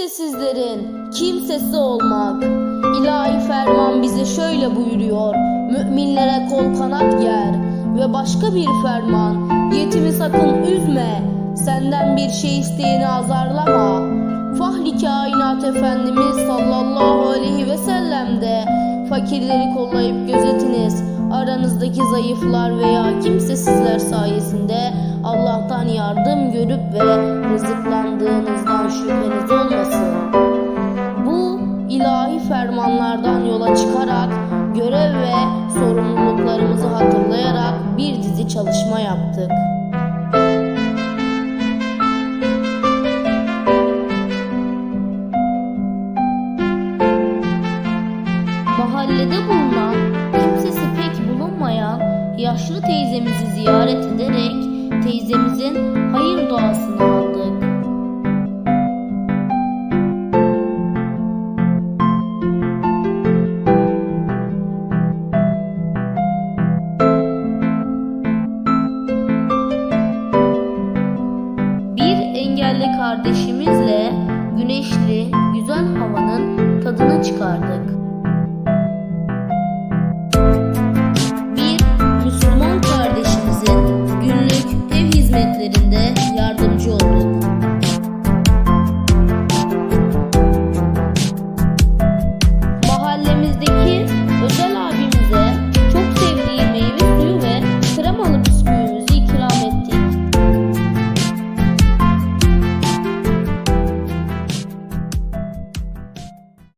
Kimsesizlerin kimsesi olmak. İlahi ferman bize şöyle buyuruyor. Müminlere kol kanat ger. Ve başka bir ferman. Yetimi sakın üzme. Senden bir şey isteyeni azarlama. Fahri kainat Efendimiz sallallahu aleyhi ve sellem de fakirleri kollayıp gözetiniz. Aranızdaki zayıflar veya kimsesizler sayesinde Allah'tan yardım görüp ve rızıklandığınızdan şüpheniz olmasın. Yola çıkarak görev ve sorumluluklarımızı hatırlayarak bir dizi çalışma yaptık. Mahallede bulunan, kimsesi pek bulunmayan yaşlı teyzemizi ziyaret ederek teyzemizin hayır duasını. kardeşimizle güneşli, güzel havanın tadını çıkardık. Bir Müslüman kardeşimizin günlük ev hizmetlerinde yardım